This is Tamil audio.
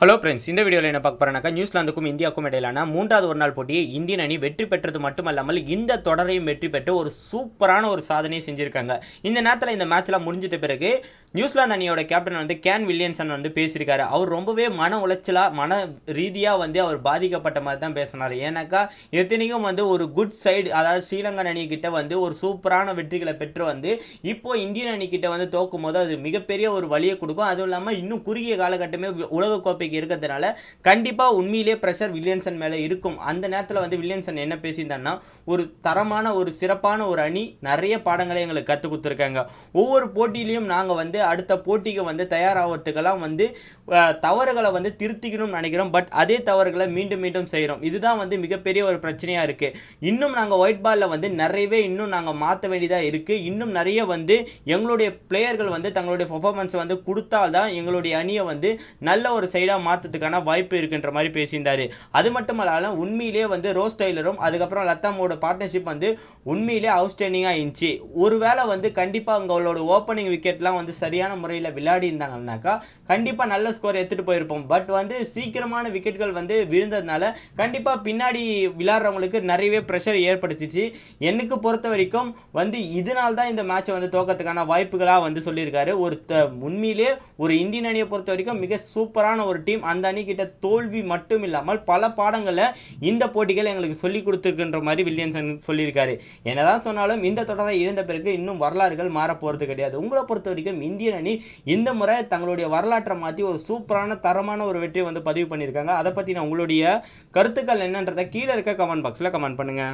ஹலோ ஃப்ரெண்ட்ஸ் இந்த வீடியோவில் என்ன பார்க்க போறேன்னாக்கா நியூசிலாந்துக்கும் இந்தியாவுக்கும் இடையிலான மூன்றாவது ஒரு நாள் போட்டியை இந்தியன் அணி வெற்றி பெற்றது மட்டுமல்லாமல் இந்த தொடரையும் வெற்றி பெற்று ஒரு சூப்பரான ஒரு சாதனையை செஞ்சிருக்காங்க. இந்த நேரத்தில் இந்த மேட்ச்லாம் முடிஞ்சிட்ட பிறகு நியூசிலாந்து அணியோட கேப்டன் வந்து கேன் வில்லியன்சன் வந்து பேசியிருக்காரு. அவர் ரொம்பவே மன உளைச்சலாக மன ரீதியாக வந்து அவர் பாதிக்கப்பட்ட மாதிரி தான் பேசினார். ஏன்னாக்கா எத்தனைக்கும் வந்து ஒரு குட் சைடு அதாவது ஸ்ரீலங்கன் அணிக்கிட்ட வந்து ஒரு சூப்பரான வெற்றிகளை பெற்று வந்து இப்போ இந்தியன் அணிக்கிட்ட வந்து தோக்கும் போது அது மிகப்பெரிய ஒரு வழியை கொடுக்கும். அதுவும் இல்லாமல் இன்னும் குறுகிய காலகட்டமே உலகக்கோப்பைக்கு இருக்கிறதுனால கண்டிப்பா உண்மையிலேயே ப்ரெஷர் வில்லியன்சன் மேலே இருக்கும். அந்த நேரத்துல வந்து வில்லியன்சன் என்ன பேசியிருந்தான்னா ஒரு தரமான ஒரு சிறப்பான ஒரு அணி நிறைய பாடங்களை எங்களுக்கு கற்றுக் கொடுத்துருக்காங்க. ஒவ்வொரு போட்டியிலையும் நாங்க வந்து அடுத்த போட்டிக்கு வந்து தயாராகிறதுக்கெல்லாம் வந்து தவறுகளை வந்து திருத்திக்கணும்னு நினைக்கிறோம். பட் அதே தவறுகளை மீண்டும் மீண்டும் செய்கிறோம் இதுதான் வந்து மிகப்பெரிய ஒரு பிரச்சனையா இருக்கு. இன்னும் நாங்க ஒயிட் பாலில் வந்து நிறையவே இன்னும் நாங்க மாத்த வேண்டியதா இருக்கு. இன்னும் நிறைய வந்து எங்களுடைய பிளேயர்கள் வந்து தங்களுடைய பெர்ஃபார்மன்ஸ் வந்து கொடுத்தால்தான் எங்களுடைய அணியை வந்து நல்ல ஒரு சைடாக மாத்ததுக்கான வாய்ப்பு இருக்குன்ற மாதிரி பேசியிருந்தாரு. அது மட்டும் இல்லாமல் உண்மையிலேயே வந்து ரோஸ் டெய்லரும் அதுக்கப்புறம் லத்தாமோட பார்ட்னர்ஷிப் வந்து உண்மையிலே அவுட்ஸ்டாண்டிங்காக இருந்துச்சு. ஒருவேளை வந்து கண்டிப்பாக அவங்களோட ஓப்பனிங் விக்கெட்லாம் வந்து சரியான முறையில் விளையாடி இருந்தாங்கன்னாக்கா கண்டிப்பாக நல்ல ஸ்கோர் எடுத்துகிட்டு போயிருப்போம். பட் வந்து சீக்கிரமான விக்கெட்கள் வந்து விழுந்ததுனால கண்டிப்பாக பின்னாடி விளையாடுறவங்களுக்கு நிறையவே ப்ரெஷர் ஏற்படுத்திச்சு. எனக்கு பொறுத்த வரைக்கும் வந்து இதனால தான் இந்த மேட்சை வந்து தோக்கத்துக்கான வாய்ப்புகளாக வந்து சொல்லியிருக்காரு. ஒரு உண்மையிலே உண்மையிலேயே ஒரு இந்தியன் அணியை பொறுத்த வரைக்கும் மிக சூப்பரான ஒரு டீம் அந்த அணி கிட்ட தோல்வி மட்டும் இல்லாமல் பல பாடங்களை இந்த போட்டிகள் எங்களுக்கு சொல்லி கொடுத்துருக்குன்ற மாதிரி வில்லியன்சன் சொல்லியிருக்காரு. என்னதான் சொன்னாலும் இந்த தொடரை இழந்த பிறகு இன்னும் வரலாறுகள் மாறப்போகிறது போறது கிடையாது. உங்களை பொறுத்த வரைக்கும் இந்தியன் அணி இந்த முறை தங்களுடைய வரலாற்றை மாற்றி ஒரு சூப்பரான தரமான ஒரு வெற்றியை வந்து பதிவு பண்ணியிருக்காங்க. அதை பத்தி நான் உங்களுடைய கருத்துக்கள் என்னன்றதை கீழே இருக்க கமெண்ட் பாக்ஸ்ல கமெண்ட் பண்ணுங்க.